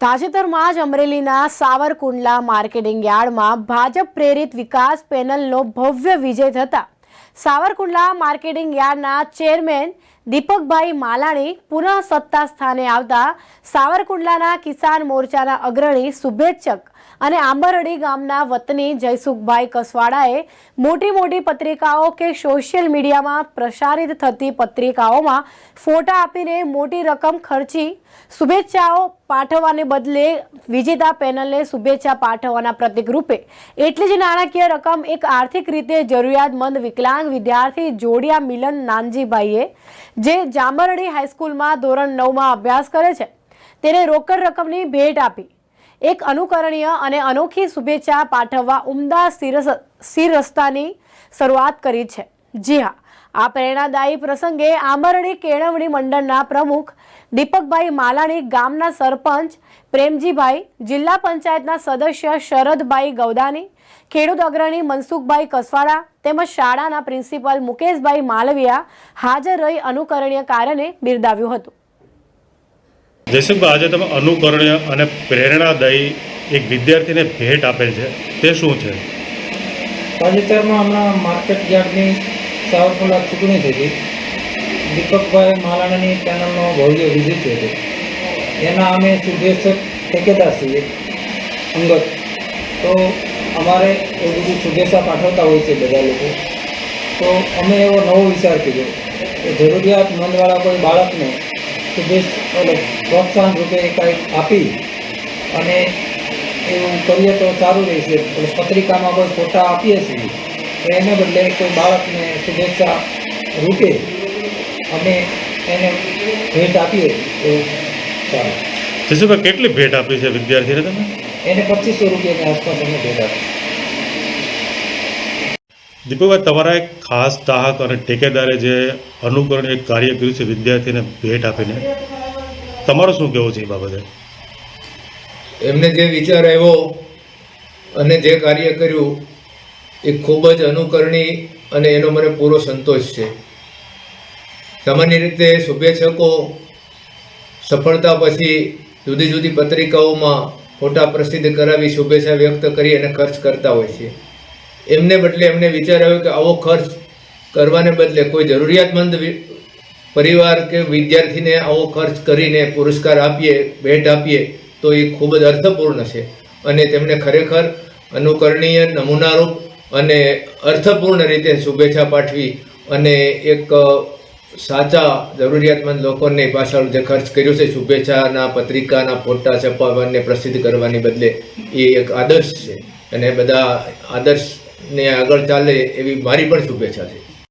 તાજેતરમાં જ અમરેલીના સાવરકુંડલા માર્કેટિંગ યાર્ડમાં ભાજપ પ્રેરિત વિકાસ પેનલનો ભવ્ય વિજય થતા સાવરકુંડલા માર્કેટિંગ યાર્ડના ચેરમેન દીપકભાઈ માલાણી પુનઃ સત્તા સ્થાને આવતા સાવરકુંડલાના કિસાન મોરચાના અગ્રણી શુભેચ્છક અને આંબરડી ગામના વતની જયસુખભાઈ કસવાડાએ મોટી મોટી પત્રિકાઓ કે સોશિયલ મીડિયામાં પ્રસારિત થતી પત્રિકાઓમાં ફોટા આપીને મોટી રકમ ખર્ચી શુભેચ્છાઓ પાઠવવાને બદલે વિજેતા પેનલને શુભેચ્છા પાઠવવાના પ્રતિક રૂપે એટલી જ નાણાકીય રકમ એક આર્થિક રીતે જરૂરિયાતમંદ વિકલાંગ વિદ્યાર્થી જોડિયા મિલન નાનજીભાઈએ જે જામરણી હાઈસ્કૂલમાં ધોરણ નવમાં અભ્યાસ કરે છે. તેને રોકડ રકમની ભેટ આપી. એક અનુકરણીય અને અનોખી શુભેચ્છા પાઠવવા ઉમદા શિર રસ્તાની શરૂઆત કરી છે. જી હા આ પ્રેરણાદાયી પ્રસંગે આમરણી કેળવણી મંડળના પ્રમુખ દીપકભાઈ માલાણી ગામના સરપંચ પ્રેમજીભાઈ જિલ્લા પંચાયતના સદસ્ય શરદભાઈ ગૌદાની ખેડૂત અગ્રણી મનસુખભાઈ કસવાડા તેમજ શાળાના પ્રિન્સિપાલ મુકેશભાઈ માલવિયા હાજર રહી અનુકરણીય કાર્યને બિરદાવ્યું હતું. જયસિંહભાઈ આજે તમે અનુકરણીય અને પ્રેરણાદાયી એક વિદ્યાર્થીને ભેટ આપેલ છે. તે શું છે? તાજેતરમાં હમણાં માર્કેટ યાર્ડની સાવરકુંડલા ચૂંટણી થઈ દીપકભાઈ માલાણાની પેનલનો ભવ્ય થયો હતો. એના અમે શુભેચ્છક ઠેકેદાર છીએ, અંગત. તો અમારે એ બધી શુભેચ્છા પાઠવતા હોય છે બધા લોકો. તો અમે એવો નવો વિચાર કીધો કે જરૂરિયાતમંદવાળા કોઈ બાળકને શુભેચ્છ પ્રોત્સાહન રૂપે કાંઈક આપી અને એવું કરીએ તો સારું રહેશે. પત્રિકામાં કોઈ ફોટા આપીએ છીએ. એને બદલે કોઈ બાળકને શુભેચ્છા રૂપે અમે એને ભેટ આપીએ એવું સારું શિશુભાઈ કેટલી ભેટ આપી છે વિદ્યાર્થીને તમે? એને પચીસો રૂપિયાની આસપાસ અમે ભેટ આપી દીપકભાઈ તમારા એક ખાસ ચાહક અને ઠેકેદારે જે અનુકરણીય કાર્ય કર્યું છે વિદ્યાર્થીને ભેટ આપીને તમારું શું કહેવું છે એ બાબતે? એમને જે વિચાર આવ્યો અને જે કાર્ય કર્યું એ ખૂબ જ અનુકરણી અને એનો મને પૂરો સંતોષ છે. સામાન્ય રીતે શુભેચ્છકો સફળતા પછી જુદી જુદી પત્રિકાઓમાં ફોટા પ્રસિદ્ધ કરાવી શુભેચ્છા વ્યક્ત કરી અને ખર્ચ કરતા હોય છે. એમને બદલે એમને વિચાર આવ્યો કે આવો ખર્ચ કરવાને બદલે કોઈ જરૂરિયાતમંદ પરિવાર કે વિદ્યાર્થીને આવો ખર્ચ કરીને પુરસ્કાર આપીએ, ભેટ આપીએ, તો એ ખૂબ જ અર્થપૂર્ણ છે. અને તેમને ખરેખર અનુકરણીય નમૂનારૂપ અને અર્થપૂર્ણ રીતે શુભેચ્છા પાઠવી અને એક સાચા જરૂરિયાતમંદ લોકોને પાછળ જે ખર્ચ કર્યો છે, શુભેચ્છાના પત્રિકાના ફોટા છપાવવાને પ્રસિદ્ધ કરવાની બદલે એ એક આદર્શ છે. અને બધા આદર્શને આગળ ચાલે એવી મારી પણ શુભેચ્છા છે.